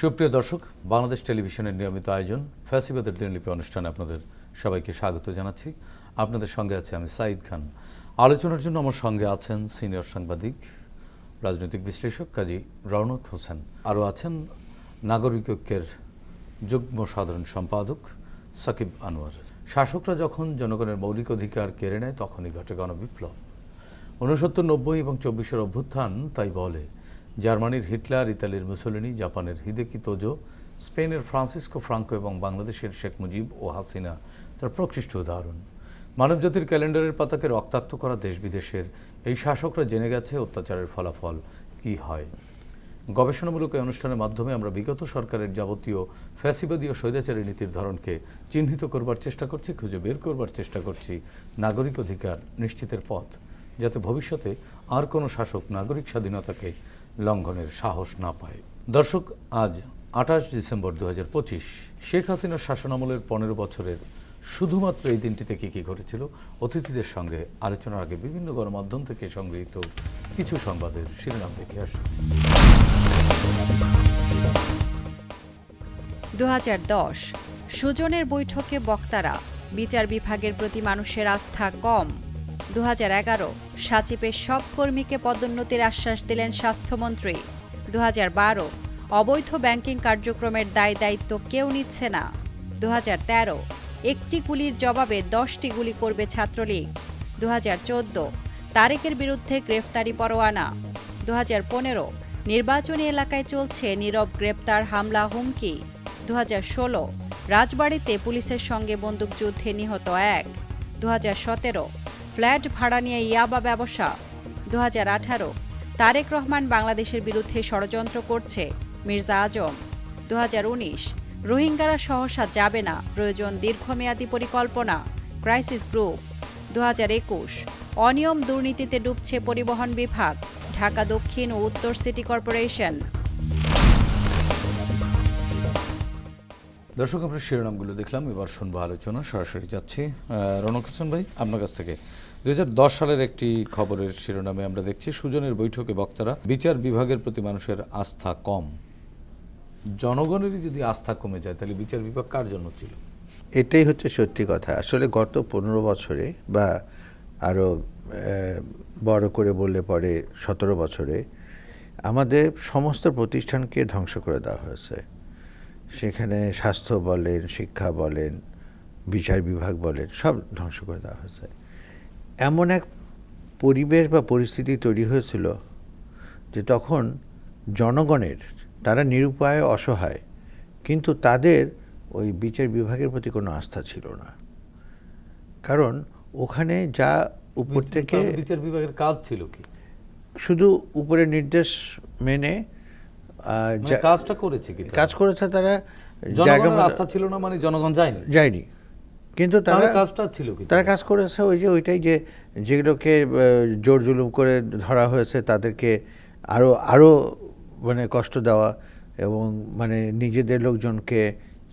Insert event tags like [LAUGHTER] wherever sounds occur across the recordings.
সুপ্রিয় দর্শক, বাংলাদেশ টেলিভিশনের নিয়মিত আয়োজন ফ্যাসিবাদের দিনলিপি অনুষ্ঠানে আপনাদের সবাইকে স্বাগত জানাচ্ছি। আপনাদের সঙ্গে আছে আমি সাঈদ খান। আলোচনার জন্য আমার সঙ্গে আছেন সিনিয়র সাংবাদিক, রাজনৈতিক বিশ্লেষক কাজী রৌনক হোসেন। আরও আছেন নাগরিক ঐক্যের যুগ্ম সাধারণ সম্পাদক সাকিব আনোয়ার। শাসকরা যখন জনগণের মৌলিক অধিকার কেড়ে নেয়, তখনই ঘটে গণবিপ্লব। উনসত্তর নব্বই এবং চব্বিশের অভ্যুত্থান তাই বলে। জার্মানির হিটলার, ইতালির মুসোলিনি, জাপানের হিদেকি তোজো, স্পেনের ফ্রান্সিসকো ফ্রাঙ্কো এবং বাংলাদেশের শেখ মুজিব ও হাসিনা তার প্রকৃষ্ট উদাহরণ। মানবজাতির ক্যালেন্ডারের পাতাকে রক্তাক্ত করা দেশ বিদেশের এই শাসকরা জেনে গেছে অত্যাচারের ফলাফল কি হয়। গবেষণামূলক এই অনুষ্ঠানের মাধ্যমে আমরা বিগত সরকারের যাবতীয় ফ্যাসিবাদী ও স্বৈরাচারী নীতির ধরনকে চিহ্নিত করবার চেষ্টা করছি, খুঁজে বের করবার চেষ্টা করছি নাগরিক অধিকার নিশ্চিতের পথ, যাতে ভবিষ্যতে আর কোনো শাসক নাগরিক স্বাধীনতাকে লঙ্ঘনের সাহস না পায়। দর্শক, আজ আঠাশ ডিসেম্বর দু হাজার পঁচিশ। শেখ হাসিনার শাসনামলের পনেরো বছরের শুধুমাত্র এই দিনটিতে কী কী ঘটেছিল, অতিথিদের সঙ্গে আলোচনার আগে বিভিন্ন গণমাধ্যম থেকে সংগৃহীত কিছু সংবাদের শিরোনাম দেখে আসুন দু হাজার সুজনের বৈঠকে বক্তারা, বিচার বিভাগের প্রতি মানুষের আস্থা কম। দু সাচিপের সব কর্মীকে পদোন্নতির আশ্বাস দিলেন স্বাস্থ্যমন্ত্রী। দু হাজার বারো, অবৈধ ব্যাংকিং কার্যক্রমের দায় দায়িত্ব কেউ নিচ্ছে না। দু হাজার তেরো, একটি গুলির জবাবে দশটি গুলি করবে ছাত্রলীগ। দু হাজার চোদ্দ, তারেকের বিরুদ্ধে গ্রেফতারি পরোয়ানা। দু হাজার পনেরো, নির্বাচনী এলাকায় চলছে নীরব গ্রেপ্তার হামলা হুমকি। দু হাজার ষোলো, রাজবাড়িতে পুলিশের সঙ্গে বন্দুকযুদ্ধে নিহত এক। দু ফ্ল্যাট ভাড়া নিয়ে ইয়াবা ব্যবসা। দু হাজার আঠারো, তারেক রহমান বাংলাদেশের বিরুদ্ধে ষড়যন্ত্র করছে মির্জা আজম। দু হাজার উনিশ, রোহিঙ্গারা সহসা যাবে না, প্রয়োজন দীর্ঘমেয়াদী পরিকল্পনা, ক্রাইসিস গ্রুপ। দুহাজার একুশ, অনিয়ম দুর্নীতিতে ডুবছে পরিবহন বিভাগ, ঢাকা দক্ষিণ ও উত্তর সিটি কর্পোরেশন। দর্শক, আমরা শিরোনামগুলো দেখলাম, এবার শুনব আলোচনা। সরাসরি যাচ্ছি রনক ভাই, আপনার কাছ থেকে। দু হাজার দশ সালের একটি খবরের শিরোনামে আমরা দেখছি, সুজনের বৈঠকে বক্তারা, বিচার বিভাগের প্রতি মানুষের আস্থা কম। জনগণেরই যদি আস্থা কমে যায়, তাহলে বিচার বিভাগ কার জন্য ছিল? এটাই হচ্ছে সত্যি কথা। আসলে গত পনেরো বছরে বা আরও বড় করে বললে পরে সতেরো বছরে আমাদের সমস্ত প্রতিষ্ঠানকে ধ্বংস করে দেওয়া হয়েছে। সেখানে স্বাস্থ্য বলেন, শিক্ষা বলেন, বিচার বিভাগ বলেন, সব ধ্বংস করে দেওয়া হয়েছে। এমন এক পরিবেশ বা পরিস্থিতি তৈরি হয়েছিল যে তখন জনগণের তারা নিরুপায় অসহায় কিন্তু তাদের ওই বিচার বিভাগের প্রতি কোনো আস্থা ছিল না। কারণ ওখানে যা উপর থেকে বিচার বিভাগের কাজ ছিল কি? শুধু উপরে নির্দেশ মেনে মানে কাজটা করেছে কি কাজ করেছে তারা জায়গা আস্থা ছিল না মানে জনগণ যায়নি? যায়নি। কিন্তু তারা কাজটা ছিল কি তারা কাজ করেছে ওই যে ওইটাই যে যেগুলোকে জোর জুলুম করে ধরা হয়েছে তাদেরকে আরও আরও মানে কষ্ট দেওয়া এবং মানে নিজেদের লোকজনকে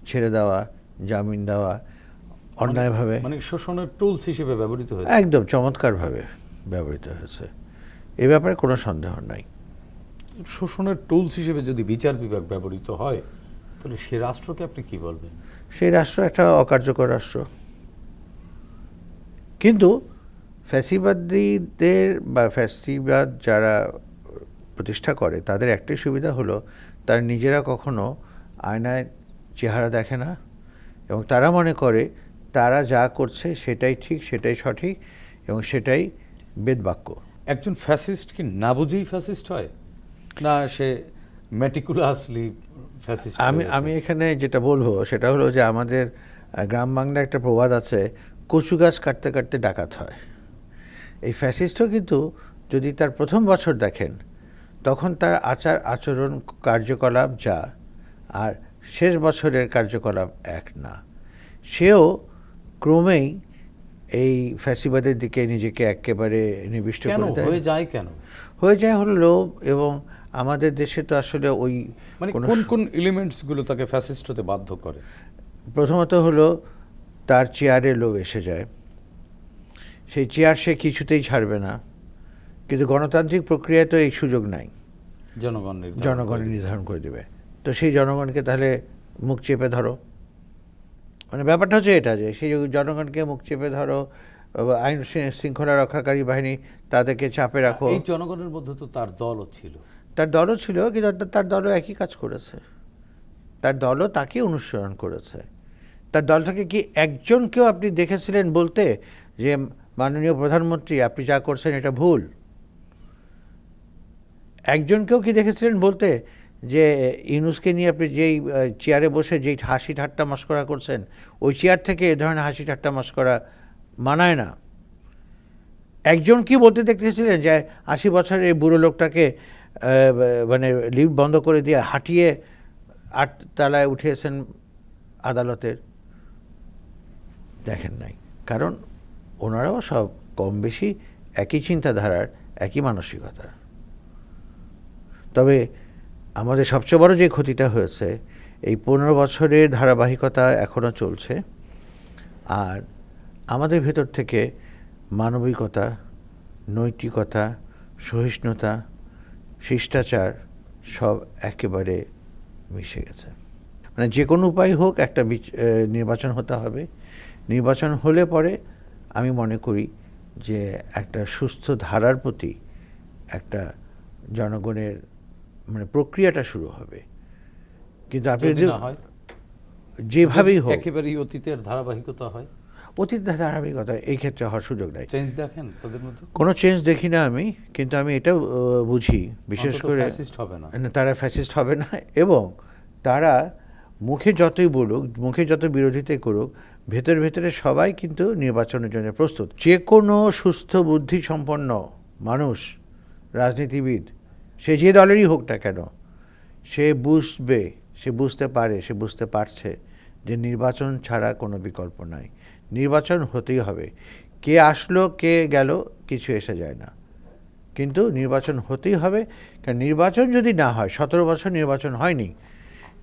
ছেড়ে দেওয়া জামিন দেওয়া অন্যায়ভাবে। মানে শোষণের টুলস হিসেবে ব্যবহৃত হয়েছে। একদম চমৎকারভাবে ব্যবহৃত হয়েছে। এ ব্যাপারে কোনো সন্দেহ নাই। শোষণের টুলস হিসেবে যদি বিচার বিভাগ ব্যবহৃত হয় তাহলে সে রাষ্ট্রকে আপনি কি বলবেন? সেই রাষ্ট্র একটা অকার্যকর রাষ্ট্র। কিন্তু ফ্যাসিবাদীদের বা ফ্যাসিবাদ যারা প্রতিষ্ঠা করে তাদের একটাই সুবিধা হলো তারা নিজেরা কখনো আয়নায় চেহারা দেখে না এবং তারা মনে করে তারা যা করছে সেটাই ঠিক সেটাই সঠিক এবং সেটাই বেদবাক্য। একজন ফ্যাসিস্ট কি না বুঝেই ফ্যাসিস্ট হয়? না সে মেটিকুলাসলি আমি আমি এখানে যেটা বলব সেটা হলো যে আমাদের গ্রাম বাংলায় একটা প্রবাদ আছে কচু গাছ কাটতে কাটতে ডাকাত হয়। এই ফ্যাসিস্টও কিন্তু যদি তার প্রথম বছর দেখেন তখন তার আচার আচরণ কার্যকলাপ যা আর শেষ বছরের কার্যকলাপ এক না। সেও ক্রমেই এই ফ্যাসিবাদের দিকে নিজেকে একেবারে নিবিষ্ট করে দেয়। হয়ে যায় কেন? হয়ে যায় হলো লোভ এবং আমাদের দেশে তো আসলে ওই মানে কোন কোন এলিমেন্টসগুলো তাকে ফ্যাসিস্ট হতে বাধ্য করে? প্রথমত হলো তার চেয়ারে লোভ এসে যায়। সেই চেয়ার সে কিছুতেই ছাড়বে না। কিন্তু গণতান্ত্রিক প্রক্রিয়ায় তো এই সুযোগ নাই। জনগণ নির্ধারণ জনগণ নির্ধারণ করে দেবে। তো সেই জনগণকে তাহলে মুখ চেপে ধরো। মানে ব্যাপারটা হচ্ছে এটা যে সেই জনগণকে মুখ চেপে ধরো আইন শৃঙ্খলা রক্ষাকারী বাহিনী তাদেরকে চাপে রাখো। এই জনগণের মধ্যে তো তার দলও ছিল। তার দলও ছিল, কিন্তু তার- দলও একই কাজ করেছে। তার দলও তাকে অনুসরণ করেছে। তার দল থেকে কি একজনকেও আপনি দেখেছিলেন বলতে যে, মাননীয় প্রধানমন্ত্রী, আপনি যা করছেন এটা ভুল? একজনকেও কি দেখেছিলেন বলতে যে, ইউনুসকে নিয়ে আপনি যেই চেয়ারে বসে যেই হাসি ঠাট্টা মস্করা করছেন, ওই চেয়ার থেকে এ ধরনের হাসি ঠাট্টা মস্করা মানায় না? একজন কি বলতে দেখতেছিলেন যে, আশি বছরের এই বুড়ো লোকটাকে মানে লিফট বন্ধ করে দিয়ে হাঁটিয়ে আট তলায় উঠিয়েছেন আদালতের। দেখেন নাই। কারণ ওনারাও সব কম বেশি একই চিন্তাধারার, একই মানসিকতার। তবে আমাদের সবচেয়ে বড় যে ক্ষতিটা হয়েছে, এই পনেরো বছরের ধারাবাহিকতা এখনও চলছে। আর আমাদের ভেতর থেকে মানবিকতা, নৈতিকতা, সহিষ্ণুতা শিষ্টাচার সব একেবারে মিশে গেছে। মানে যে কোনো উপায় হোক একটা বিচ- নির্বাচন হতে হবে। নির্বাচন হলে পরে আমি মনে করি যে একটা সুস্থ ধারার প্রতি একটা জনগণের মানে প্রক্রিয়াটা শুরু হবে। কিন্তু আপনি হয় যেভাবেই হোক একেবারেই অতীতের ধারাবাহিকতা হয়। অতীত ধারাবাহিকতা এই ক্ষেত্রে হওয়ার সুযোগ নাই। চেঞ্জ দেখেন তাদের মধ্যে? কোনো চেঞ্জ দেখি না আমি কিন্তু আমি এটা বুঝি। বিশেষ করে হবে না। তারা ফ্যাসিস্ট হবে না এবং তারা মুখে যতই বলুক মুখে যত বিরোধিতাই করুক ভেতর ভেতরে সবাই কিন্তু নির্বাচনের জন্য প্রস্তুত। যে কোনো সুস্থ বুদ্ধি সম্পন্ন মানুষ রাজনীতিবিদ সে যে দলেরই হোক না কেন সে বুঝবে সে বুঝতে পারে সে বুঝতে পারছে যে নির্বাচন ছাড়া কোনো বিকল্প নাই। নির্বাচন হতেই হবে। কে আসলো, কে গেল, কিছু এসে যায় না। কিন্তু নির্বাচন হতেই হবে। কারণ নির্বাচন যদি না হয়, সতেরো বছর নির্বাচন হয়নি,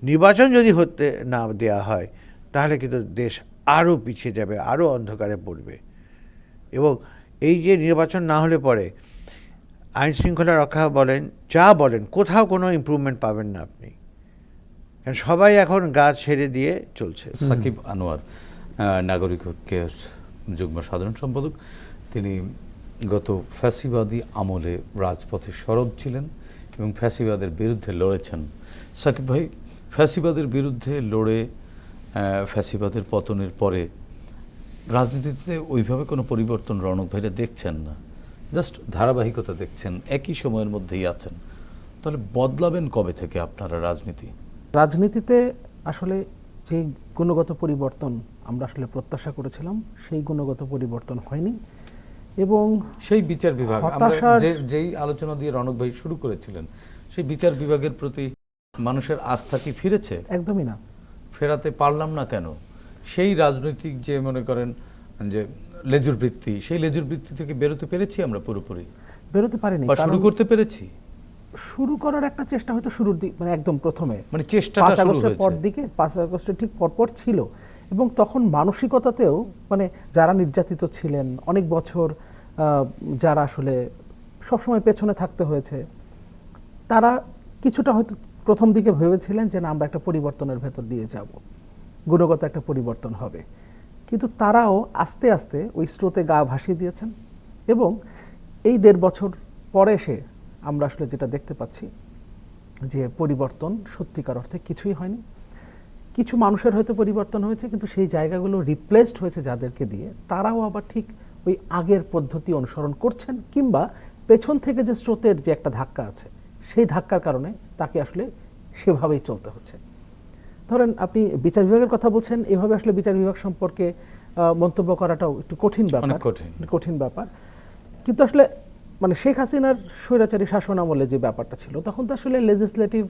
নির্বাচন যদি হতে না দেয়া হয়, তাহলে কিন্তু দেশ আরও পিছিয়ে যাবে, আরও অন্ধকারে পড়বে। এবং এই যে নির্বাচন না হলে পরে আইন শৃঙ্খলা রক্ষা বলেন, যা বলেন, কোথাও কোনো ইমপ্রুভমেন্ট পাবেন না আপনি। কারণ সবাই এখন গা ছেড়ে দিয়ে চলছে। সাকিব আনোয়ার নাগরিক ঐক্যের যুগ্ম সাধারণ সম্পাদক। তিনি গত ফ্যাসিবাদী আমলে রাজপথে সরব ছিলেন এবং ফ্যাসিবাদের বিরুদ্ধে লড়েছেন। সাকিব ভাই, ফ্যাসিবাদের বিরুদ্ধে লড়ে ফ্যাসিবাদের পতনের পরে রাজনীতিতে ওইভাবে কোনো পরিবর্তন রণক ভাইরা দেখছেন না। জাস্ট ধারাবাহিকতা দেখছেন, একই সময়ের মধ্যেই আছেন। তাহলে বদলাবেন কবে থেকে আপনারা রাজনীতি? রাজনীতিতে আসলে যে গুণগত পরিবর্তন আমরা আসলে প্রত্যাশা করেছিলাম সেই গুণগত পরিবর্তন হয়নি এবং সেই বিচার বিভাগ আমরা যেই আলোচনা দিয়ে রণক ভাই শুরু করেছিলেন সেই বিচার বিভাগের প্রতি মানুষের আস্থা কি ফিরেছে? একদমই না। ফেরাতে পারলাম না কেন? সেই রাজনৈতিক যে মনে করেন যে লেজুর বৃত্তি সেই লেজুর বৃত্তি থেকে বেরোতে পেরেছি আমরা পুরোপুরি? বেরোতে পারিনি বা শুরু করতে পেরেছি? শুরু করার একটা চেষ্টা হয়তো শুরুর দিক মানে একদম প্রথমে। মানে চেষ্টাটা শুরু আগস্টের পর দিকে পাঁচ আগস্টের ঠিক পরপর ছিল। এবং তখন মানসিকতাতেও মানে যারা নির্যাতিত ছিলেন অনেক বছর আহ, যারা আসলে সবসময় পেছনে থাকতে হয়েছে তারা কিছুটা হয়তো প্রথম দিকে ভেবেছিলেন যে না আমরা একটা পরিবর্তনের ভেতর দিয়ে যাব। গুণগত একটা পরিবর্তন হবে। কিন্তু তারাও আস্তে আস্তে ওই স্রোতে গা ভাসিয়ে দিয়েছেন। এবং এই দেড় বছর পরে এসে আমরা আসলে যেটা দেখতে পাচ্ছি যে পরিবর্তন সত্যিকার অর্থে কিছুই হয়নি। কিছু মানুষের হয়তো পরিবর্তন হয়েছে কিন্তু সেই জায়গাগুলো রিপ্লেসড হয়েছে যাদেরকে দিয়ে। তারাও আবার ঠিক ওই আগের পদ্ধতি অনুসরণ করছেন কিংবা পেছন থেকে যে স্রোতের যে একটা ধাক্কা আছে সেই ধাক্কার কারণে তাকে আসলে সেভাবেই চলতে হচ্ছে। ধরেন আপনি বিচার বিভাগের কথা বলছেন এভাবে আসলে বিচার বিভাগ সম্পর্কে আহ, মন্তব্য করাটাও একটু কঠিন ব্যাপার। কঠিন ব্যাপার। কিন্তু আসলে মানে শেখ হাসিনার স্বৈরাচারী শাসন আমলে যে ব্যাপারটা ছিল তখন তো আসলে লেজিসলেটিভ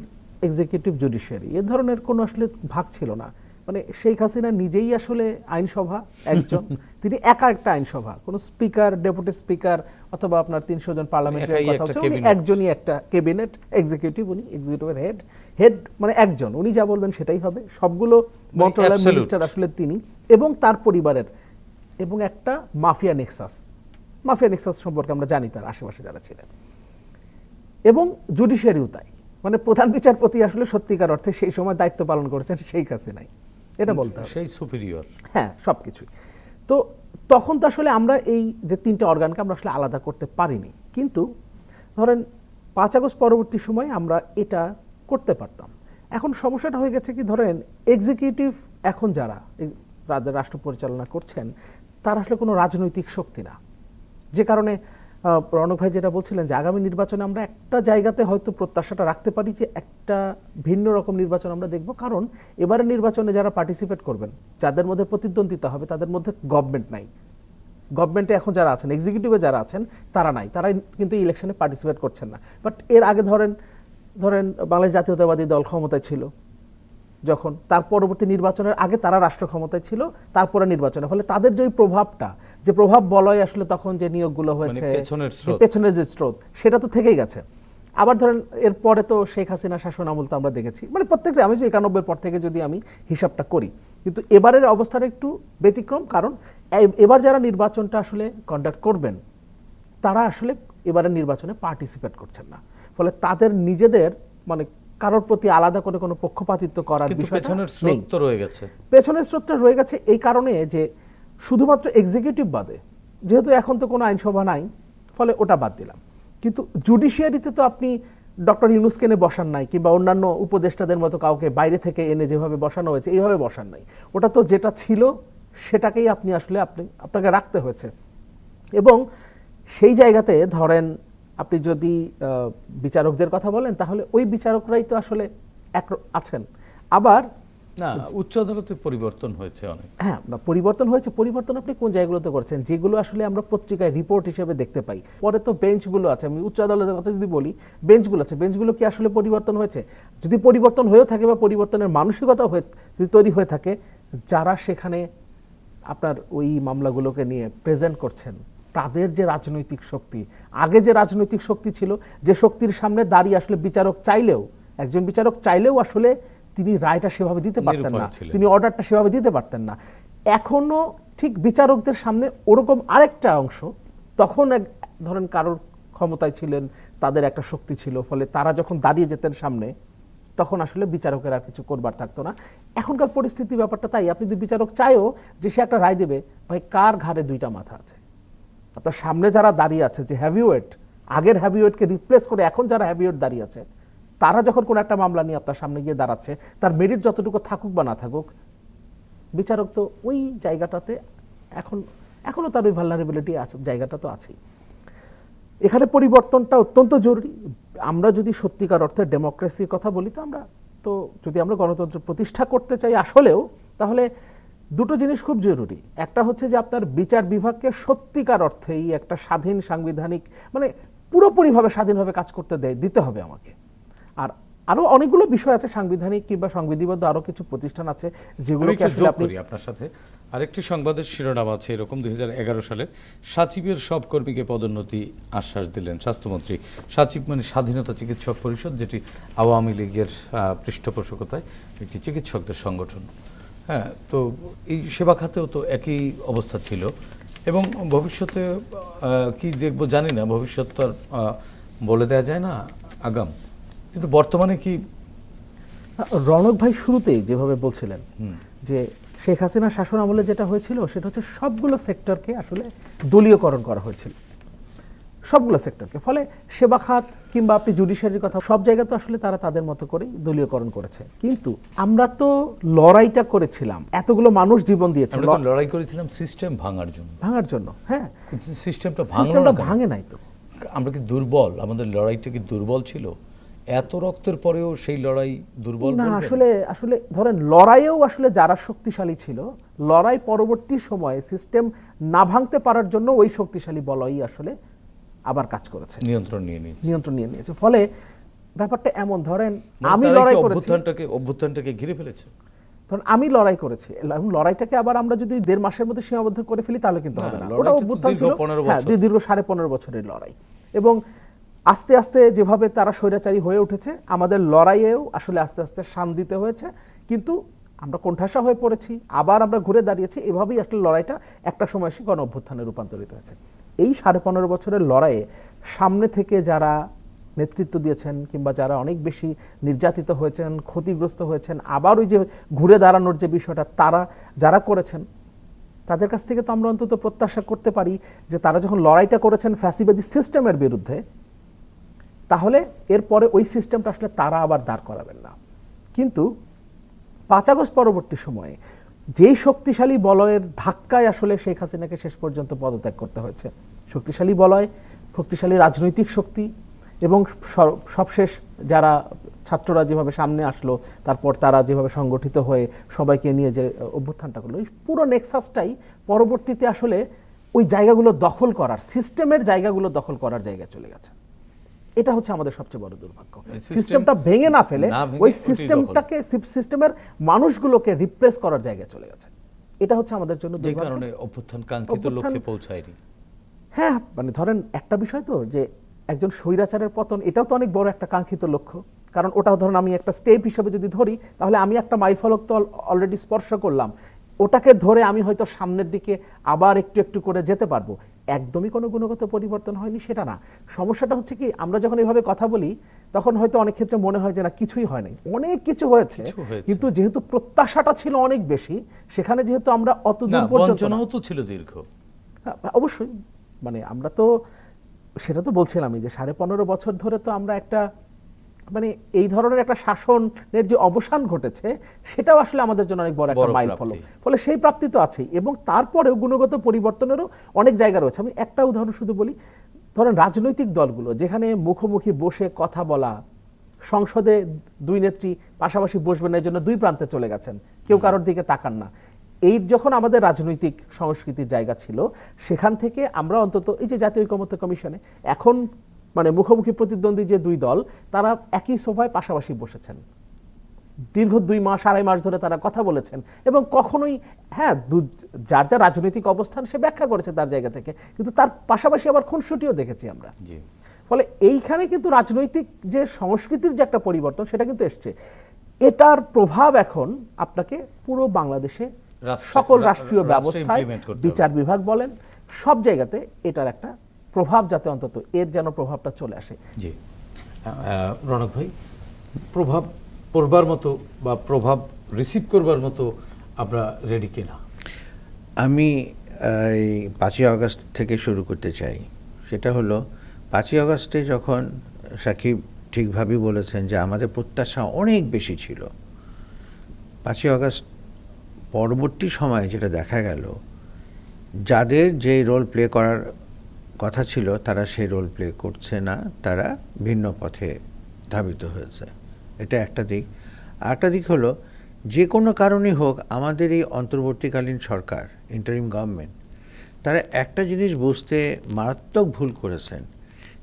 এক্সিকিউটিভ জুডিশিয়ারি এ ধরনের কোনো আসলে ভাগ ছিল না। মানে শেখ হাসিনা নিজেই আসলে আইনসভা একজন। [LAUGHS] তিনি একা একটা আইনসভা কোনো স্পিকার ডেপুটি স্পিকার অথবা আপনার তিনশো জন পার্লামেন্টের কথা হচ্ছে উনি একজনই একটা ক্যাবিনেট এক্সিকিউটিভ উনি এক্সিকিউটিভের হেড হেড মানে একজন। উনি যা বলবেন সেটাই হবে। সবগুলো মন্ত্রণালয় মিনিস্টার আসলে তিনি এবং তার পরিবারের এবং একটা মাফিয়া নেক্সাস। মাফিয়া নেক্সাস সম্পর্কে আমরা জানি তার আশেপাশে যারা ছিলেন। এবং জুডিশিয়ারিও তাই। মানে প্রধান বিচারপতি আসলে সত্যিকার অর্থে সেই সময় দায়িত্ব পালন করেছেন সেই কাছে নাই এটা বলতে সেই সুপিরিয়র হ্যাঁ সব কিছুই তো তখন তো আসলে আমরা এই যে তিনটে অর্গানকে আমরা আসলে আলাদা করতে পারিনি। কিন্তু ধরেন পাঁচ আগস্ট পরবর্তী সময় আমরা এটা করতে পারতাম। এখন সমস্যাটা হয়ে গেছে কি ধরেন এক্সিকিউটিভ এখন যারা এই রাজ্যের রাষ্ট্র পরিচালনা করছেন তারা আসলে কোনো রাজনৈতিক শক্তি না। যে কারণে রণক ভাই যেটা বলছিলেন যে আগামী নির্বাচনে আমরা একটা জায়গাতে হয়তো প্রত্যাশাটা রাখতে পারি যে একটা ভিন্ন রকম নির্বাচন আমরা দেখব। কারণ এবারে নির্বাচনে যারা পার্টিসিপেট করবেন, যাদের মধ্যে প্রতিদ্বন্দ্বিতা হবে, তাদের মধ্যে গভর্নমেন্ট নাই। গভর্নমেন্টে এখন যারা আছেন এক্সিকিউটিভে যারা আছেন, তারা নাই। তারা কিন্তু ইলেকশনে পার্টিসিপেট করছেন না। বাট এর আগে ধরেন ধরেন বাংলাদেশ জাতীয়তাবাদী দল ক্ষমতায় ছিল। যখন তার পরবর্তী নির্বাচনের আগে তারা রাষ্ট্র ক্ষমতায় ছিল, তারপরে নির্বাচনে। ফলে তাদের যে প্রভাবটা যে প্রভাব বলয় আসলে তখন যে নিয়োগগুলো হয়েছে পেছনের যে স্রোত। সেটা তো থেকেই গেছে আবার ধরেন এরপরে তো শেখ হাসিনা শাসন আমল তো আমরা দেখেছি মানে প্রত্যেকটা আমি যে একানব্বই পর থেকে যদি আমি হিসাবটা করি কিন্তু এবারের অবস্থাটা একটু ব্যতিক্রম কারণ এবার যারা নির্বাচনটা আসলে কন্ডাক্ট করবেন তারা আসলে এবারের নির্বাচনে পার্টিসিপেট করছেন না ফলে তাদের নিজেদের মানে কারোর প্রতি আলাদা করে কোনো পক্ষপাতিত্ব করার বিষয়টা পেছনের। স্রোত রয়ে গেছে পেছনের স্রোতটা রয়ে গেছে এই কারণে যে শুধুমাত্র এক্সিকিউটিভ বাদে, যেহেতু এখন তো কোনো আইনসভা নাই, ফলে ওটা বাদ দিলাম। কিন্তু জুডিশিয়ারিতে তো আপনি ডক্টর ইউনুসকে এনে বসান নাই, কিংবা অন্যান্য উপদেষ্টাদের মতো কাউকে বাইরে থেকে এনে যেভাবে বসানো হয়েছে, এইভাবে বসান নাই। ওটা তো যেটা ছিল, সেটাকেই আপনি আসলে আপনি, আপনাকে রাখতে হয়েছে। এবং সেই জায়গাতে ধরেন, আপনি যদি বিচারকদের কথা বলেন, তাহলে ওই বিচারকরাই তো আসলে এক, আছেন। আবার না, উচ্চ আদালতে পরিবর্তন হয়েছে অনেক। হ্যাঁ পরিবর্তন হয়েছে, পরিবর্তন আপনি কোন জায়গাগুলোতে করছেন? যেগুলো আসলে আমরা পত্রিকায় রিপোর্ট হিসেবে দেখতে পাই। পরে তো বেঞ্চগুলো আছে, আমি উচ্চ আদালতের কথা যদি বলি বেঞ্চগুলো আছে বেঞ্চগুলো কি আসলে পরিবর্তন হয়েছে? যদি পরিবর্তন হয়েও থাকে বা পরিবর্তনের মানসিকতা হয়ে, যদি তৈরি হয়ে থাকে, যারা সেখানে আপনার ওই মামলাগুলোকে নিয়ে প্রেজেন্ট করছেন, তাদের যে রাজনৈতিক শক্তি, আগে যে রাজনৈতিক শক্তি ছিল, যে শক্তির সামনে দাঁড়িয়ে আসলে বিচারক চাইলেও, একজন বিচারক চাইলেও আসলে তিনি রায়টা সেভাবে দিতে পারতেন না। তিনি অর্ডারটা সেভাবে দিতে পারতেন না। এখনও ঠিক বিচারকদের সামনে ওরকম আরেকটা অংশ তখন এক ধরেন কারোর ক্ষমতায় ছিলেন তাদের একটা শক্তি ছিল ফলে তারা যখন দাঁড়িয়ে যেতেন সামনে তখন আসলে বিচারকের আর কিছু করবার থাকতো না। এখনকার পরিস্থিতি ব্যাপারটা তাই আপনি যদি বিচারক চাইও যে সে একটা রায় দেবে ভাই কার ঘাড়ে দুইটা মাথা আছে? আপনার সামনে যারা দাঁড়িয়ে আছে যে হ্যাভিওয়েট আগের হ্যাভিওয়েটকে রিপ্লেস করে এখন যারা হ্যাভিওয়েট দাঁড়িয়ে আছে তারা যখন কোনো একটা মামলা নিয়ে আপনার সামনে গিয়ে দাঁড়াচ্ছে, তার মেরিট যতটুকু থাকুক বা না থাকুক, বিচারক তো ওই জায়গাটাতে এখন এখনও তার ওই ভালনারেবিলিটি আছে, জায়গাটা তো আছেই। এখানে পরিবর্তনটা অত্যন্ত জরুরি। আমরা যদি সত্যিকার অর্থে ডেমোক্রেসির কথা বলি, তো আমরা তো যদি আমরা গণতন্ত্র প্রতিষ্ঠা করতে চাই আসলেও, তাহলে দুটো জিনিস খুব জরুরি। একটা হচ্ছে যে আপনার বিচার বিভাগকে সত্যিকার অর্থেই একটা স্বাধীন সাংবিধানিক মানে পুরোপুরিভাবে স্বাধীনভাবে কাজ করতে দেয়, দিতে হবে আমাকে। আর আরও অনেকগুলো বিষয় আছে সাংবিধানিক কিংবা সংবিধিবদ্ধ আরও কিছু প্রতিষ্ঠান আছে যেগুলো আপনার সাথে। আরেকটি সংবাদের শিরোনাম আছে এরকম দুই সালে সাচিবের সব কর্মীকে পদোন্নতি আশ্বাস দিলেন স্বাস্থ্যমন্ত্রী। সাচিব মানে স্বাধীনতা চিকিৎসক পরিষদ যেটি আওয়ামী লীগের পৃষ্ঠপোষকতায় একটি চিকিৎসকদের সংগঠন। হ্যাঁ তো এই সেবা খাতেও তো একই অবস্থা ছিল। এবং ভবিষ্যতে কি দেখব জানি না ভবিষ্যৎ তো আর বলে দেওয়া যায় না আগাম। কিন্তু বর্তমানে কি রণক ভাই শুরুতেই যেভাবে বলছিলেন যে শেখ হাসিনা শাসন আমলে যেটা হয়েছিল সেটা হচ্ছে সবগুলো সেক্টরকে আসলে দলীয়করণ করা হয়েছিল। সবগুলো সেক্টরকে ফলে সেবা খাত কিংবা আপনি জুডিশিয়ারির কথা সব জায়গায় তো আসলে তারা তাদের মতো করেই দলীয়করণ করেছে। কিন্তু আমরা তো লড়াইটা করেছিলাম এতগুলো মানুষ জীবন দিয়েছে লড়াই করেছিলাম সিস্টেম ভাঙার জন্য। ভাঙার জন্য হ্যাঁ। সিস্টেমটা? ভাঙে নাই তো। আমরা কি দুর্বল? আমাদের লড়াইটা কি দুর্বল ছিল? এত রক্তের পরেও সেই লড়াই দুর্বল না আসলে আসলে ধরেন লড়াইয়েও আসলে যারা শক্তিশালী ছিল লড়াই পরবর্তী সময়ে সিস্টেম না ভাঙতে পারার জন্য ওই শক্তিশালী বলই আসলে আবার কাজ করেছে। নিয়ন্ত্রণ নিয়ে নিয়েছে। নিয়ন্ত্রণ নিয়ে নিয়েছে। ফলে ব্যাপারটা এমন ধরেন মানে আমি লড়াই করেছি। অভ্যুত্থানটাকে অভ্যুত্থানটাকে ঘিরে ফেলেছে? ধরুন আমি লড়াই করেছি। এবং লড়াইটাকে আবার আমরা যদি দেড় মাসের মধ্যে সীমাবদ্ধ করে ফেলি তাহলে কিন্তু হবে না। ওটা অভ্যুত্থান ছিল। হ্যাঁ দীর্ঘ সাড়ে পনেরো বছরের লড়াই। এবং আস্তে আস্তে যেভাবে তারা স্বৈরাচারী হয়ে উঠেছে, আমাদের লড়াইয়েও আসলে আস্তে আস্তে শান দিতে হয়েছে। কিন্তু আমরা কোণঠাসা হয়ে পড়েছি, আবার আমরা ঘুরে দাঁড়িয়েছি, এভাবেই আসলে লড়াইটা একটা সময় এসে গণ অভ্যুত্থানে রূপান্তরিত হয়েছে। এই সাড়ে পনেরো বছরের লড়াইয়ে সামনে থেকে যারা নেতৃত্ব দিয়েছেন কিংবা যারা অনেক বেশি নির্যাতিত হয়েছেন, ক্ষতিগ্রস্ত হয়েছেন, আবার ওই যে ঘুরে দাঁড়ানোর যে বিষয়টা তারা যারা করেছেন, তাদের কাছ থেকে তো আমরা অন্তত প্রত্যাশা করতে পারি যে তারা যখন লড়াইটা করেছেন ফ্যাসিবাদী সিস্টেমের বিরুদ্ধে তাহলে এরপরে ওই সিস্টেমটা আসলে তারা আবার দাঁড় করাবেন না। কিন্তু পাঁচ আগস্ট পরবর্তী সময়ে যেই শক্তিশালী বলয়ের ধাক্কায় আসলে শেখ হাসিনাকে শেষ পর্যন্ত পদত্যাগ করতে হয়েছে, শক্তিশালী বলয়, শক্তিশালী রাজনৈতিক শক্তি এবং সবশেষ যারা ছাত্ররা যেভাবে সামনে আসলো, তারপর তারা যেভাবে সংগঠিত হয়ে সবাইকে নিয়ে যে অভ্যুত্থানটা করল, এই পুরো নেক্সাসটাই পরবর্তীতে আসলে ওই জায়গাগুলো দখল করার সিস্টেমের জায়গাগুলো দখল করার জায়গায় চলে গেছে। এটা হচ্ছে আমাদের সবচেয়ে বড় দুর্ভাগ্য। সিস্টেমটা ভেঙে না ফেলে ওই সিস্টেমটাকে সিস্টেমের মানুষগুলোকে রিপ্লেস করার জায়গায় চলে গেছে। এটা হচ্ছে আমাদের জন্য যে কারণে অভ্যুত্থান কাঙ্ক্ষিত লক্ষ্যে পৌঁছায়নি। হ্যাঁ মানে ধরেন একটা বিষয় তো যে একজন স্বৈরাচারের পতন এটাও তো অনেক বড় একটা কাঙ্ক্ষিত লক্ষ্য। কারণ ওটা ধরুন আমি একটা স্টেপ হিসেবে যদি ধরি তাহলে আমি একটা মাইলফলক তো অলরেডি স্পর্শ করলাম। ওটাকে ধরে আমি হয়তো সামনের দিকে আবার একটু একটু করে যেতে পারব। একদমই কোনো গুণগত পরিবর্তন হয়নি সেটা না। সমস্যাটা হচ্ছে কি আমরা যখন এইভাবে কথা বলি তখন হয়তো অনেক ক্ষেত্রে মনে হয় যে না কিছুই হয় নাই। অনেক কিছু হয়েছে কিন্তু যেহেতু প্রত্যাশাটা ছিল অনেক বেশি সেখানে যেহেতু আমরা অত দূর পর্যন্ত তো ছিল দীর্ঘ। হ্যাঁ, অবশ্যই। মানে আমরা তো সেটা তো বলছিলামই যে সাড়ে পনেরো বছর ধরে তো আমরা একটা মানে এই ধরনের একটা শাসনের যে অবসান ঘটেছে সেটাও আসলে আমাদের জন্য অনেক বড় একটা মাইল ফলক ফলে সেই প্রাপ্তি তো আছেই এবং তারপরেও গুণগত পরিবর্তনেরও অনেক জায়গা রয়েছে। আমি একটা উদাহরণ শুধু বলি ধরেন রাজনৈতিক দলগুলো যেখানে মুখোমুখি বসে কথা বলা সংসদে দুই নেত্রী পাশাপাশি বসবেন এর জন্য দুই প্রান্তে চলে গেছেন কেউ কারোর দিকে তাকান না। এই যখন আমাদের রাজনৈতিক সংস্কৃতির জায়গা ছিল সেখান থেকে আমরা অন্তত এই যে জাতীয় ঐকমত্য কমিশনে এখন মানে মুখোমুখি প্রতিদ্বন্দ্বী যে দুই দল তারা একই সোফায় পাশাপাশি বসেছেন। দীর্ঘ দুই মাস আড়াই মাস ধরে তারা কথা বলেছেন এবং কখনোই হ্যাঁ যার যার রাজনৈতিক অবস্থান সে ব্যাখ্যা করেছে তার জায়গা থেকে কিন্তু তার পাশাপাশি আবার খুনসুটিও দেখেছি আমরা। ফলে এইখানে কিন্তু রাজনৈতিক যে সংস্কৃতির যে একটা পরিবর্তন সেটা কিন্তু এসছে। এটার প্রভাব এখন আপনাকে পুরো বাংলাদেশে সকল রাষ্ট্রীয় ব্যবস্থায়। বিচার বিভাগ বলেন সব জায়গাতে এটার একটা প্রভাব যাতে অন্তত এর যেন প্রভাবটা চলে আসে। জি। রনক ভাই প্রভাব পড়বার মতো বা প্রভাব রিসিভ করবার মতো আমরা রেডি কিনা? আমি এই পাঁচই আগস্ট থেকে শুরু করতে চাই। সেটা হলো পাঁচই আগস্টে যখন সাকিব ঠিকভাবেই বলেছেন যে আমাদের প্রত্যাশা অনেক বেশি ছিল পাঁচই আগস্ট পরবর্তী সময়ে যেটা দেখা গেল যাদের যে রোল প্লে করার কথা ছিল, তারা সেই রোল প্লে করছে না, তারা ভিন্ন পথে ধাবিত হয়েছে। এটা একটা দিক। আরেকটা দিক হলো, যে কোনো কারণেই হোক, আমাদের এই অন্তর্বর্তীকালীন সরকার ইন্টারিম গভর্নমেন্ট তারা একটা জিনিস বুঝতে মারাত্মক ভুল করেছেন,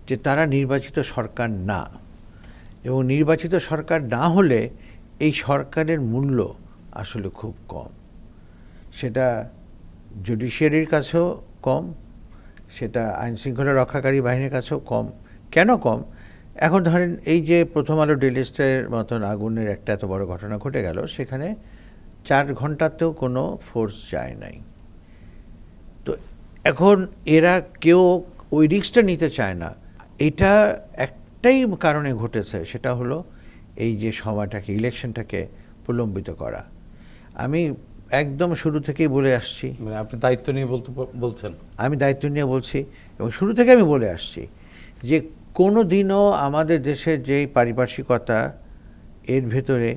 যে তারা নির্বাচিত সরকার না। এবং নির্বাচিত সরকার না হলে এই সরকারের মূল্য আসলে খুব কম। সেটা জুডিশিয়ারির কাছেও কম সেটা আইন শৃঙ্খলা রক্ষাকারী বাহিনীর কাছেও কম। কেন কম? এখন ধরেন এই যে প্রথম আলো ডেলিস্টের মতন আগুনের একটা এত বড় ঘটনা ঘটে গেল, সেখানে চার ঘন্টাতেও কোনো ফোর্স যায় নাই। তো এখন এরা কেউ ওই রিক্সটা নিতে চায় না। এটা একটাই কারণে ঘটেছে, সেটা হলো এই যে সময়টাকে, ইলেকশনটাকে প্রলম্বিত করা। আমি একদম শুরু থেকেই বলে আসছি। মানে আপনি দায়িত্ব নিয়ে বলতে বলছেন? আমি দায়িত্ব নিয়ে বলছি এবং শুরু থেকে আমি বলে আসছি যে কোনো দিনও আমাদের দেশের যেই পারিপার্শ্বিকতা এর ভেতরে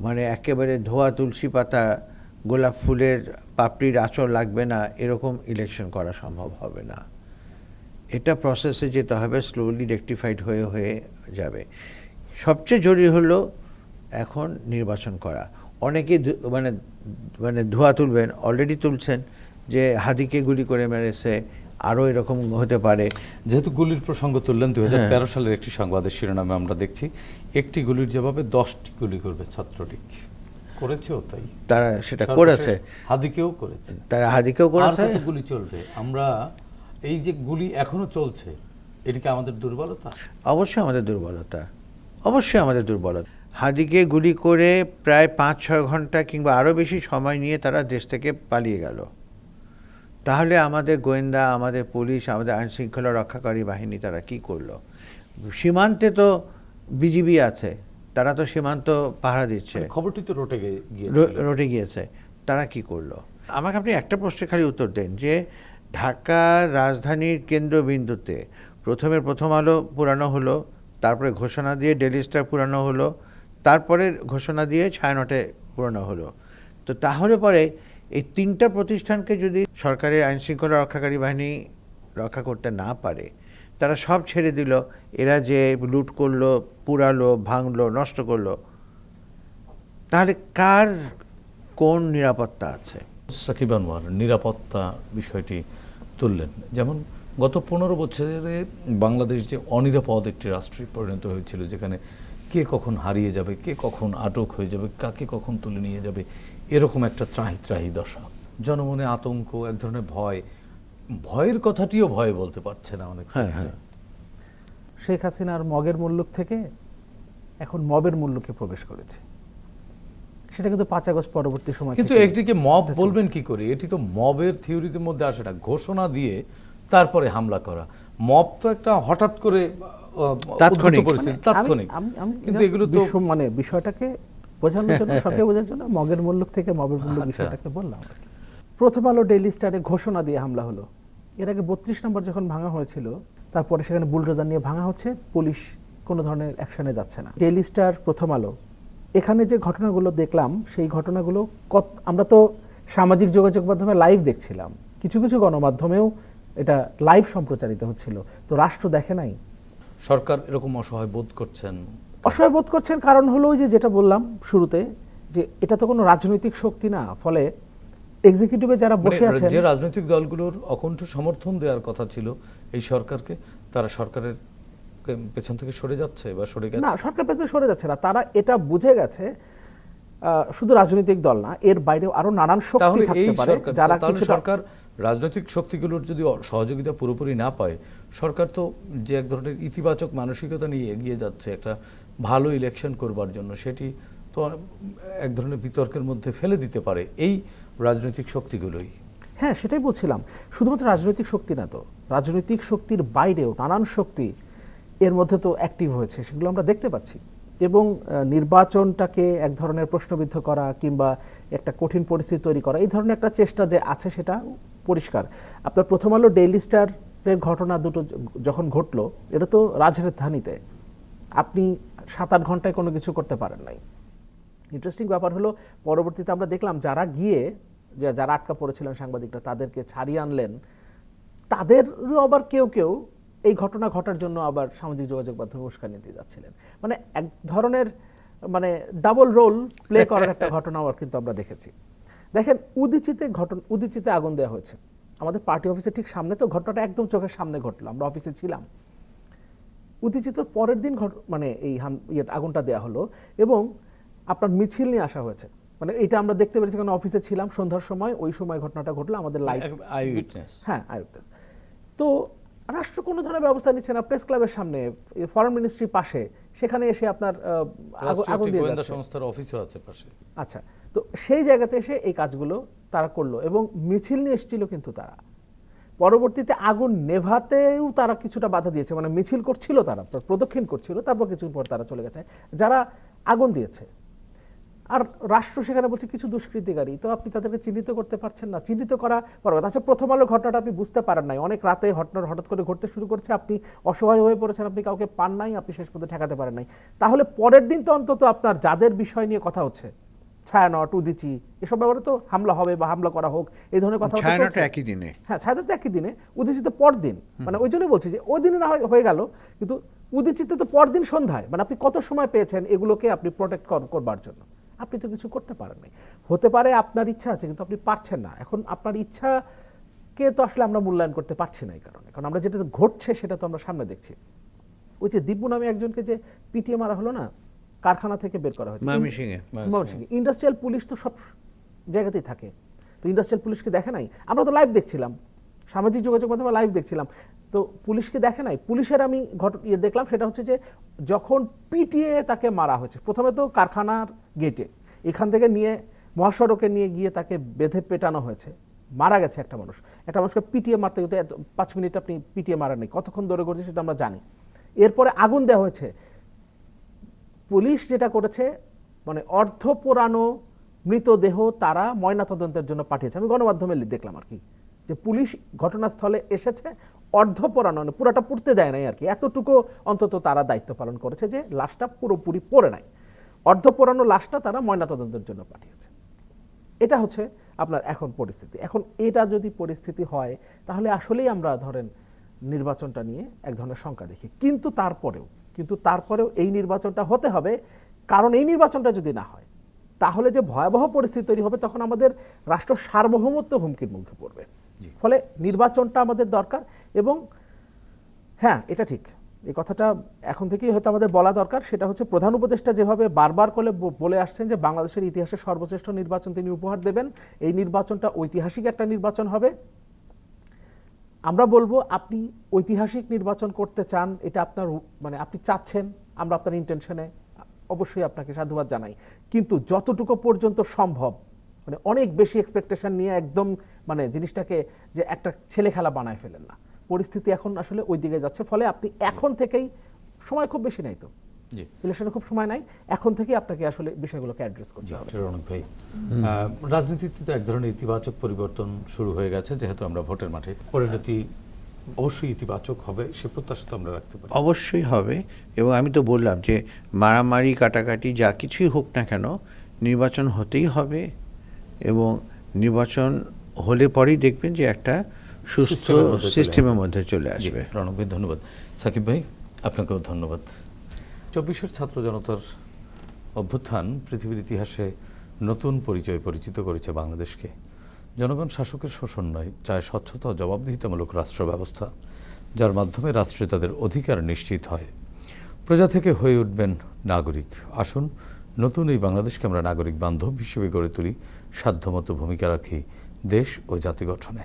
মানে একেবারে ধোয়া তুলসী পাতা গোলাপ ফুলের পাপড়ির আঁচড় লাগবে না এরকম ইলেকশন করা সম্ভব হবে না। এটা প্রসেসে যেতে হবে স্লোলি রেকটিফাইড হয়ে হয়ে যাবে। সবচেয়ে জরুরি হলো এখন নির্বাচন করা। অনেকে মানে মানে ধোয়া তুলবেন অলরেডি তুলছেন যে হাদিকে গুলি করে মেরেছে আরও এরকম হতে পারে। যেহেতু গুলির প্রসঙ্গ তুললেন দুই সালের একটি সংবাদের শিরোনামে আমরা দেখছি একটি গুলির জবাবে দশটি গুলি করবে ছাত্রলীগ। করেছেও তাই। তারা সেটা করেছে। হাদিকেও করেছে। তারা হাদিকেও করেছে। গুলি চলবে? আমরা এই যে গুলি এখনও চলছে এটি কি আমাদের দুর্বলতা? অবশ্যই আমাদের দুর্বলতা। অবশ্যই আমাদের দুর্বলতা। হাদিকে গুলি করে প্রায় পাঁচ ছয় ঘণ্টা কিংবা আরও বেশি সময় নিয়ে তারা দেশ থেকে পালিয়ে গেল। তাহলে আমাদের গোয়েন্দা আমাদের পুলিশ আমাদের আইনশৃঙ্খলা রক্ষাকারী বাহিনী তারা কি করল? সীমান্তে তো বিজিবি আছে তারা তো সীমান্ত পাহারা দিচ্ছে। খবরটি তো রটে গে- গিয়েছিল। রো- রোডে গিয়েছে। তারা কি করল? আমাকে আপনি একটা প্রশ্নের খালি উত্তর দেন যে ঢাকার রাজধানীর কেন্দ্রবিন্দুতে প্রথমে প্রথম আলো পুরানো হলো তারপরে ঘোষণা দিয়ে ডেলি স্টার পুরানো হলো তারপরে ঘোষণা দিয়ে ছায়ানটে পুরানো হলো। তো তাহলে পরে এই তিনটা প্রতিষ্ঠানকে যদি সরকারের আইন শৃঙ্খলা রক্ষাকারী বাহিনী রক্ষা করতে না পারে, তারা সব ছেড়ে দিল, এরা যে লুট করল, পুরালো, ভাঙলো, নষ্ট করল, তাহলে কার কোন নিরাপত্তা আছে? সাকিব আনোয়ার, নিরাপত্তা বিষয়টি তুললেন। যেমন গত পনেরো বছরে বাংলাদেশ যে অনিরাপদ একটি রাষ্ট্রে পরিণত হয়েছিল, যেখানে কে কখন হারিয়ে যাবে কে কখন আটক হয়ে যাবে কাকে কখন তুলে নিয়ে যাবে এরকম একটা ত্রাহি ত্রাহি দশা। জনমনে আতঙ্ক এক ধরনের ভয়। ভয়ের কথাটিও ভয় বলতে পারছে না অনেক হ্যাঁ, হ্যাঁ। শেখ হাসিনার মগের মুল্লুক থেকে এখন মবের মুল্লুকে প্রবেশ করেছে। সেটা কিন্তু পাঁচ আগস্ট পরবর্তী সময় কিন্তু একটিকে মব বলবেন কি করে? এটি তো মবের থিওরির মধ্যে আসে না। ঘোষণা দিয়ে তারপরে হামলা করা। মব তো একটা হঠাৎ করে তাৎক্ষণিক। পরিস্থিতি, মানে তাৎক্ষণিক। কিন্তু এগুলো তো মানে বিষয়টাকে বোঝানোর জন্য [LAUGHS] সবকে বোঝার জন্য মগের মুল্লুক থেকে মবের মুল্লুক আচ্ছা। বিষয়টাকে বললাম প্রথম আলো ডেইলি স্টারে ঘোষণা দিয়ে হামলা হলো। এর আগে বত্রিশ নম্বর যখন ভাঙা হয়েছিল তারপরে সেখানে বুলডোজার নিয়ে ভাঙা হচ্ছে পুলিশ কোনো ধরনের অ্যাকশনে যাচ্ছে না। ডেইলি স্টার প্রথম আলো। এখানে যে ঘটনাগুলো দেখলাম সেই ঘটনাগুলো কত আমরা তো সামাজিক যোগাযোগ মাধ্যমে লাইভ দেখছিলাম। কিছু কিছু গণমাধ্যমেও এটা লাইভ সম্প্রচারিত হচ্ছিল। তো রাষ্ট্র দেখে নাই। সরকার এরকম অসহায় বোধ করছেন? অসহায় বোধ করছেন কারণ হলো যে যেটা বললাম শুরুতে যে এটা তো কোনো রাজনৈতিক শক্তি না ফলে এক্সিকিউটিভে যারা বসে মানে আছেন যে রাজনৈতিক দলগুলোর অকণ্ঠ সমর্থন দেওয়ার কথা ছিল এই সরকারকে তারা সরকারের পেছন থেকে সরে যাচ্ছে বা সরে গেছে? না সরকার পেছনে সরে যাচ্ছে না তারা এটা বুঝে গেছে শুধু রাজনৈতিক দল না এর বাইরেও আরও নানান শক্তি থাকতে পারে যারা কিছুটা সরকার রাজনৈতিক শক্তিগুলোর যদি সহযোগিতা পুরোপুরি না পায় সরকার তো যে এক ধরনের ইতিবাচক মানসিকতা নিয়ে এগিয়ে যাচ্ছে একটা ভালো ইলেকশন করবার জন্য সেটি তো এক ধরনের বিতর্কের মধ্যে ফেলে দিতে পারে এই রাজনৈতিক শক্তিগুলোই। হ্যাঁ সেটাই বলছিলাম। শুধুমাত্র রাজনৈতিক শক্তি না তো রাজনৈতিক শক্তির বাইরেও নানান শক্তি এর মধ্যে তো অ্যাক্টিভ হয়েছে সেগুলো আমরা দেখতে পাচ্ছি। এবং নির্বাচনটাকে এক ধরনের প্রশ্নবিদ্ধ করা কিংবা একটা কঠিন পরিস্থিতি তৈরি করা, এই ধরনের একটা চেষ্টা যে আছে সেটা পরিষ্কার। আপনার প্রথম আলো ডেইলি স্টারের ঘটনা দুটো যখন ঘটলো, এটা তো রাজধানীতে। আপনি সাত আট ঘন্টায় কোনো কিছু করতে পারেন নাই। ইন্টারেস্টিং ব্যাপার হলো, পরবর্তীতে আমরা দেখলাম যারা গিয়ে যারা আটকা পড়েছিলেন সাংবাদিকরা, তাদেরকে ছাড়িয়ে আনলেন। তাদেরও আবার কেউ কেউ এই ঘটনা ঘটার জন্য আবার সামাজিক যোগাযোগ মাধ্যমে উস্কানি দিয়ে যাচ্ছিলেন। মানে এক ধরনের মানে ডাবল রোল প্লে করার একটা [LAUGHS] ঘটনা আবার কিন্তু আমরা দেখেছি। দেখেন উদিচিতে ঘটনা উদিচিতে আগুন দেওয়া হয়েছে। আমাদের পার্টি অফিসের ঠিক সামনে তো ঘটনাটা একদম চোখের সামনে ঘটলো আমরা অফিসে ছিলাম। উত্তেজিত পরের দিন ঘট- মানে এই ইয়ে আগুনটা দেওয়া হলো এবং আপনার মিছিল নিয়ে আসা হয়েছে। মানে এটা আমরা দেখতে পেরেছি কারণ অফিসে ছিলাম সন্ধ্যার সময় ওই সময় ঘটনাটা ঘটলো আমাদের লাইভ আই উইটনেস হ্যাঁ তো রাষ্ট্র কোনো ধরনের ব্যবস্থা নিচ্ছে না প্রেস ক্লাবের সামনে ফরেন মিনিস্ট্রির পাশে সেখানে এসে আপনার আগুন- দিয়ে গোয়েন্দা সংস্থার অফিসও আছে পাশে। আচ্ছা তো সেই জায়গাতে এসে এই কাজগুলো তারা করল এবং মিছিল নিয়ে এসেছিল কিন্তু তারা। পরবর্তীতে আগুন নেভাতেও তারা কিছুটা বাধা দিয়েছে মানে মিছিল করছিল তারা প্রদক্ষিণ করছিল তারপর কিছুদিন পর তারা চলে গেছে যারা আগুন দিয়েছে। আর রাষ্ট্র সেখানে বলছে কিছু দুষ্কৃতিকারী। তো আপনি তাদেরকে চিহ্নিত করতে পারছেন না। চিহ্নিত করা পর্বত আচ্ছা প্রথম আলো ঘটনাটা আপনি বুঝতে পারেন নাই। অনেক রাতে ঘটনা হঠাৎ করে ঘটতে শুরু করছে। আপনি অসহায় হয়ে পড়েছেন আপনি কাউকে পান নাই আপনি শেষ পর্যন্ত ঠেকাতে পারেন নাই। তাহলে পরের দিন তো অন্তত আপনার যাদের বিষয় নিয়ে কথা হচ্ছে ছায়ানট উদিচি এসব ব্যাপারে তো হামলা হবে বা হামলা করা হোক এই ধরনের কথা ছায়ানটা একই দিনে? হ্যাঁ ছায়ানট তো একই দিনে। উদিচিতে পর দিন। মানে ওই জন্যই বলছি যে ওই দিনে না হয় হয়ে গেল কিন্তু উদিচিতে তো পরদিন সন্ধ্যায়। মানে আপনি কত সময় পেয়েছেন এগুলোকে আপনি প্রোটেক্ট করবার জন্য? আপনি তো কিছু করতে পারেন নাই হতে পারে আপনার ইচ্ছা আছে কিন্তু আপনি পারছেন না। এখন আপনার ইচ্ছাকে তো আসলে আমরা মূল্যায়ন করতে পারছি না এই কারণে। কারণ আমরা যেটা ঘটছে সেটা তো আমরা সামনে দেখছি। ওই যে দিব্যু নামে একজনকে যে পিটিএ মারা হলো না কারখানা থেকে বের করা হয়েছে। ইন্ডাস্ট্রিয়াল পুলিশ তো সব জায়গাতেই থাকে। তো ইন্ডাস্ট্রিয়াল পুলিশকে দেখে নাই? আমরা তো লাইভ দেখছিলাম। সামাজিক যোগাযোগ মাধ্যমে লাইভ দেখছিলাম। তো পুলিশকে দেখে নাই। পুলিশের আমি ঘট ইয়ে দেখলাম, সেটা হচ্ছে যে যখন পিটিএ তাকে মারা হয়েছে, প্রথমে তো কারখানার গেটে এখান থেকে নিয়ে মহাসড়কে নিয়ে গিয়ে তাকে বেঁধে পেটানো হয়েছে, মারা গেছে একটা মানুষ। একটা মানুষকে পিটিএ মারতে গেলে এত- পাঁচ মিনিট আপনি পিটিএ মারা নেই, কতক্ষণ ধরে করছে সেটা আমরা জানি। এরপরে আগুন দেওয়া হয়েছে। পুলিশ যেটা করেছে মানে অর্ধ পোড়ানো মৃতদেহ তারা ময়নাতদন্তের জন্য পাঠিয়েছে। আমি গণমাধ্যমে দেখলাম আর কি, যে পুলিশ ঘটনাস্থলে এসেছে অর্ধ পোড়ানো মানে পুরাটা পুড়তে দেয় নাই আর কি। এতটুকু অন্তত তারা দায়িত্ব পালন করেছে যে লাশটা পুরোপুরি পড়ে নাই। অর্ধ পোড়ানো লাশটা তারা ময়নাতদন্তের জন্য পাঠিয়েছে। এটা হচ্ছে আপনার এখন পরিস্থিতি। এখন এটা যদি পরিস্থিতি হয় তাহলে আসলেই আমরা ধরেন নির্বাচনটা নিয়ে এক ধরনের শঙ্কা দেখি। কিন্তু তারপরেও কিন্তু তারপরেও এই নির্বাচনটা হতে হবে। কারণ এই নির্বাচনটা যদি না হয় তাহলে যে ভয়াবহ পরিস্থিতি তৈরি হবে তখন আমাদের রাষ্ট্র সার্বভৌমত্ব হুমকির মুখে পড়বে। ফলে নির্বাচনটা আমাদের দরকার। এবং হ্যাঁ এটা ঠিক। এই কথাটা এখন থেকেই হয়তো আমাদের বলা দরকার। সেটা হচ্ছে প্রধান উপদেষ্টা যেভাবে বারবার করে বলে আসছেন যে বাংলাদেশের ইতিহাসে সর্বশ্রেষ্ঠ নির্বাচন তিনি উপহার দেবেন, এই নির্বাচনটা ঐতিহাসিক একটা নির্বাচন হবে। আমরা বলব, আপনি ঐতিহাসিক নির্বাচন করতে চান, এটা আপনার মানে আপনি চাচ্ছেন, আমরা আপনার ইন্টেনশনে অবশ্যই আপনাকে সাধুবাদ জানাই। কিন্তু যতটুকু পর্যন্ত সম্ভব মানে অনেক বেশি এক্সপেকটেশন নিয়ে একদম মানে জিনিসটাকে যে একটা ছেলে খেলা বানায় ফেলেন না। পরিস্থিতি এখন আসলে ওই দিকে যাচ্ছে। ফলে আপনি এখন থেকেই সময় খুব বেশি নাই তো। জি। ইলেকশনে খুব সময় নাই। এখন থেকেই আপনাকে আসলে বিষয়গুলোকে অ্যাড্রেস করতে হবে। রৌনক ভাই রাজনীতিতে তো এক ধরনের ইতিবাচক পরিবর্তন শুরু হয়ে গেছে যেহেতু আমরা ভোটের মাঠে পরিণতি অবশ্যই ইতিবাচক হবে সে প্রত্যাশা তো আমরা রাখতে পারি। অবশ্যই হবে এবং আমি তো বললাম যে মারামারি কাটাকাটি যা কিছুই হোক না কেন নির্বাচন হতেই হবে এবং নির্বাচন হলে পরেই দেখবেন যে একটা সুস্থ সিস্টেমের মধ্যে চলে আসবে। রণক ভাই ধন্যবাদ। সাকিব ভাই আপনাকেও ধন্যবাদ। চব্বিশের ছাত্র জনতার অভ্যুত্থান পৃথিবীর ইতিহাসে নতুন পরিচয় পরিচিত করেছে বাংলাদেশকে। জনগণ শাসকের শোষণ নয় চায় স্বচ্ছতা ও জবাবদিহিতামূলক রাষ্ট্র ব্যবস্থা যার মাধ্যমে রাষ্ট্রে তাদের অধিকার নিশ্চিত হয়। প্রজা থেকে হয়ে উঠবেন নাগরিক। আসুন নতুন এই বাংলাদেশকে আমরা নাগরিক বান্ধব হিসেবে গড়ে তুলি সাধ্যমতো ভূমিকা রাখি দেশ ও জাতি গঠনে।